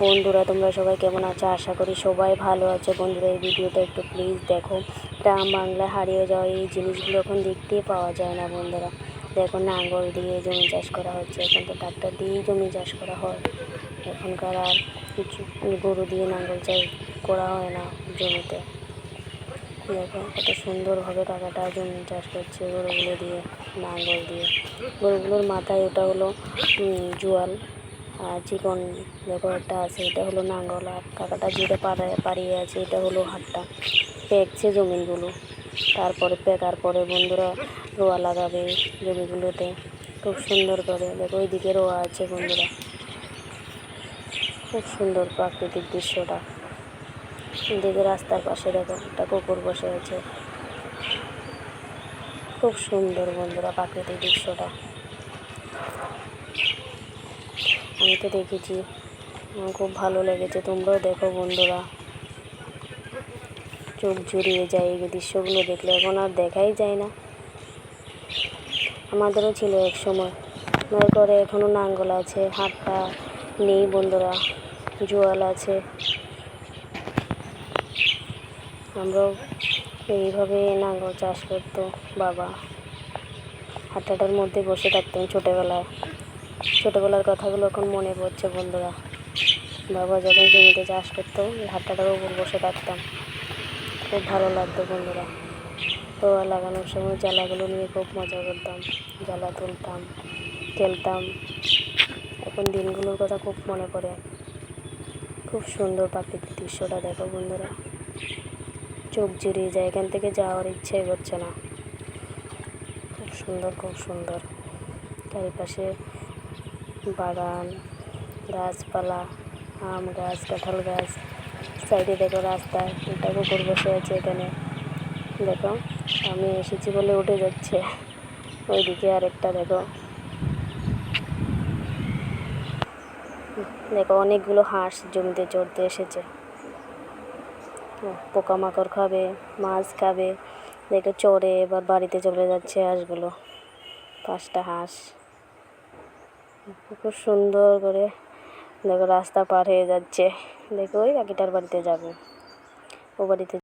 বন্ধুরা, তোমরা সবাই কেমন আছো? আশা করি সবাই ভালো আছে। বন্ধুরা, এই ভিডিওটা একটু প্লিজ দেখো। গ্রাম বাংলায় হারিয়ে যাওয়া এই জিনিসগুলো এখন দেখতেই পাওয়া যায় না বন্ধুরা। দেখো, নাঙ্গল দিয়ে জমি চাষ করা হচ্ছে। এখন তো ট্রাক্টর দিয়েই জমি চাষ করা হয়। এখনকার আর কিছু গরু দিয়ে নাঙ্গল চাষ করা হয় না জমিতে। দেখো, কত সুন্দরভাবে টাকাটা জমি চাষ করছে গরুগুলো দিয়ে, নাঙ্গল দিয়ে। গরুগুলোর মাথায় ওটা হলো জোয়াল। আর চিকন একটা আছে, এটা হলো নাঙ্গল আর কাকাটা যেটা পাড়ায় আছে, এটা হলো হাটটা। পেকছে জমিগুলো। তারপরে পেকার পরে বন্ধুরা রোয়া লাগাবে জমিগুলোতে। খুব সুন্দর করে। দেখো, ওইদিকে রোয়া আছে বন্ধুরা। খুব সুন্দর প্রাকৃতিক দৃশ্যটা। এদিকে রাস্তার পাশে দেখো, একটা কুকুর বসে আছে। খুব সুন্দর বন্ধুরা প্রাকৃতিক দৃশ্যটা। আমি তো দেখেছি। আমার খুব ভালো লেগেছে। তোমরাও দেখো বন্ধুরা। চোখ জুড়িয়ে যায় এই দৃশ্যগুলো দেখলে। এখন আর দেখাই যায় না। আমাদেরও ছিল এক সময়। আমার ঘরে এখনও নাঙ্গল আছে হাটটা নেই বন্ধুরা, জোয়াল আছে। আমরাও এইভাবে নাঙ্গল চাষ করতো বাবা। হাট্টাটার মধ্যে বসে থাকতাম ছোটোবেলায়। ছোটোবেলার কথাগুলো এখন মনে পড়ছে বন্ধুরা। বাবা যখন জমিতে চাষ করতো ওই উপর বসে থাকতাম। খুব ভালো লাগতো বন্ধুরা। রোয়া লাগানোর সময় জ্বালাগুলো নিয়ে খুব মজা করতাম। জ্বালা তুলতাম, খেলতাম। এখন দিনগুলোর কথা খুব মনে পড়ে। খুব সুন্দর প্রাকৃতিক দৃশ্যটা দেখো বন্ধুরা। চোখ জুড়িয়ে যায়, এখান থেকে যাওয়ার ইচ্ছে করছে না। খুব সুন্দর খুব সুন্দর। চারিপাশে বাগান, গাছপালা, আম গাছ, কাঁঠাল গাছ, সাইডে দেখো রাস্তায় একটা কুকুর বসে আছে এখানে। দেখো, আমি এসেছি বলে উঠে যাচ্ছে। ওইদিকে আরেকটা দেখো। দেখো, অনেকগুলো হাঁস জমিতে চড়তে এসেছে। পোকামাকড় খাবে, মাছ খাবে, দেখো চড়ে এবার বাড়িতে চলে যাচ্ছে হাঁসগুলো। পাঁচটা হাঁস। খুব সুন্দর করে দেখো রাস্তা পার হয়ে যাচ্ছে। দেখো ওই কাকিটার বাড়িতে যাব। ও বাড়িতে